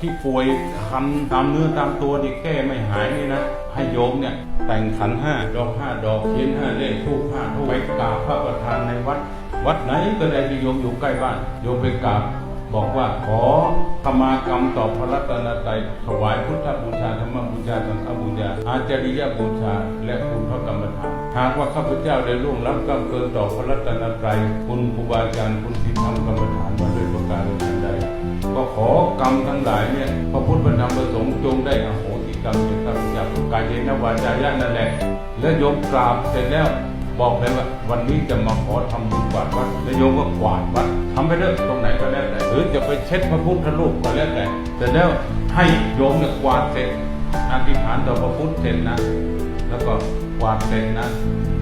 ที่ป่วยคันตามเนื้อตามตัวนี่แก้ไม่หายนี่นะให้โยมเนี่ยแต่งขันห้าดอกห้าดอกเทียนห้าเลขทูปห้าทูปไปกราบพระประธานในวัด วัดไหนก็ได้ที่โยมอยู่ใกล้บ้าน โยมไปกราบบอกว่าขอขมากรรมต่อพระรัตนตรัยถวายพุทธบูชาธรรมบูชาสังฆบูชาอาจริยบูชา และคุณพระกรรมฐานหากว่าข้าพเจ้าได้ล่วงล้ำกรรมเกินต่อพระรัตนตรัยคุณครูบาอาจารย์คุณที่ทำกรรมฐานมาโดยประการ รมทั้งหลายเนี่ยพระพุทธพระธรรมพระสงฆ์จงได้อโหสิกรรมแก่ข้าพเจ้ากายเยนวาจายะนั่นแหละแล้วโยมกราบเสร็จแล้วบอกเลยว่าวันนี้จะมาขอทำบุญกวาดวัดแล้วโยมก็กวาดวัดทำไปเถอะตรงไหนก็แล้วแต่หรือจะไปเช็ดพระพุทธรูปก็แล้วแต่แต่แล้วให้โยมเนี่ยกวาดเสร็จอธิษฐานต่อพระพุทธเสร็จนะ แล้วก็กวาดเสร็จนะ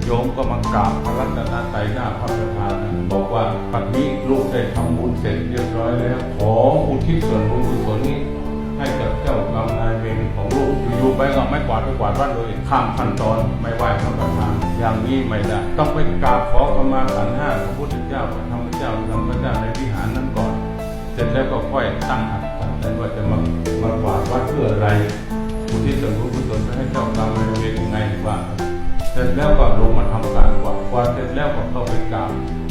โยมก็มากราบพระรัตนตรัยหน้าพระประธานนะบอกว่าปัจจุบันลูกได้ทำบุญเสร็จเรียบร้อยแล้วขอ ทิศส่วนบุญกุศลนี้ให้กับเจ้ากรรมนายเวรของลูกอยู่ๆไปก็ไม่กวาดไปกวาดวัดเลยข้ามขั้นตอนไม่ไหวพระประธานอย่างนี้ไม่ได้ต้องไปกราบขอขมาขันธ์ห้าพระพุทธเจ้าพระธรรมเจ้าพระธรรมเจ้าในวิหารนั้นก่อน เสร็จแล้วก็ค่อยตั้งอัตตันใจว่าจะมามากวาดวัดเพื่ออะไรอุทิศส่วนบุญกุศลให้เจ้ากรรมนายเวรยังไงว่าเสร็จแล้วก็ลงมาทำการ วาดเสร็จแล้วก็เข้าไปกราบ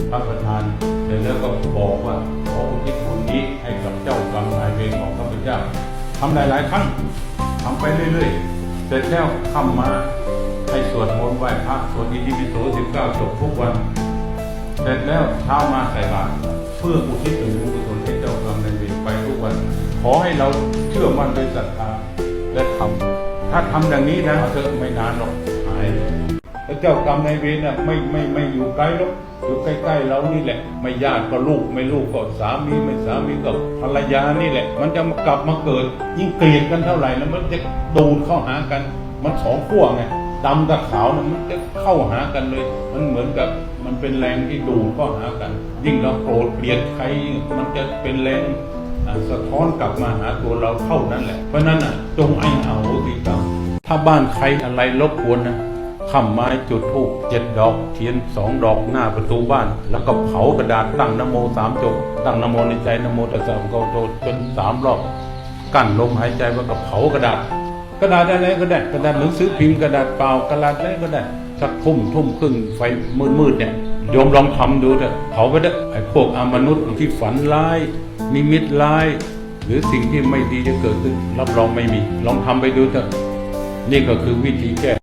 พระประธานเสร็จแล้วก็บอกว่าขออุทิศบุญนี้ให้กับเจ้ากรรมนายเวรของข้าพเจ้าทำหลายๆครั้งทำไปเรื่อยๆ เสร็จแล้วค่ำมาให้สวดมนต์ไหว้พระสวดอิติปิโสสิบเก้าจบทุกวัน เสร็จแล้วเช้ามาใส่บาตรเพื่ออุทิศส่วนบุญกุศลให้เจ้ากรรมนายเวรไปทุกวัน ขอให้เราเชื่อมั่นในศรัทธาและทำถ้าทำอย่างนี้นะเธอไม่นานหรอกหาย แล้วเจ้ากรรมนายเวรน่ะไม่ไม่ไม่อยู่ไกลหรอกอยู่ใกล้ๆเรานี่แหละ ไม่ญาติก็ลูกไม่ลูกก็สามีไม่สามีก็ภรรยานี่แหละ มันจะมากลับมาเกิด ยิ่งเกลียดกันเท่าไหร่แล้วมันจะดูดเข้าหากัน มันสองขั้วไงดำกับขาวนะมันจะเข้าหากันเลย มันเหมือนกับมันเป็นแรงที่ดูดเข้าหากัน ยิ่งเราโกรธเกลียดใครมันจะเป็นแรงสะท้อนกลับมาหาตัวเราเท่านั้นแหละ เพราะนั้นอะจงไอ้เอาสิกรรมถ้าบ้านใครอะไรรบกวนนะ ข้าไม้จุดธูปเจ็ดดอกเทียนสองดอกหน้าประตูบ้าน แล้วก็เผากระดาษตั้งนโมสามจบตั้งนโมในใจนโมตัสสะภะคะวะโตจนสามรอบกั้นลมหายใจไว่ากับเผากระดาษ กระดาษอะไรก็ได้กระดาษหนังสือพิมพ์กระดาษเปล่ากระดาษอะไรก็ได้สักทุ่มทุ่มครึ่งไฟมืดมืดๆเนี่ยโยมลองทำดูเถอะเผาไปเถอะไอ้พวกอมนุษย์ที่ฝันร้ายนิมิตร้าย หรือสิ่งที่ไม่ดีจะเกิดขึ้นรับรองไม่มี ลองทำไปดูเถอะนี่ก็คือวิธีแก้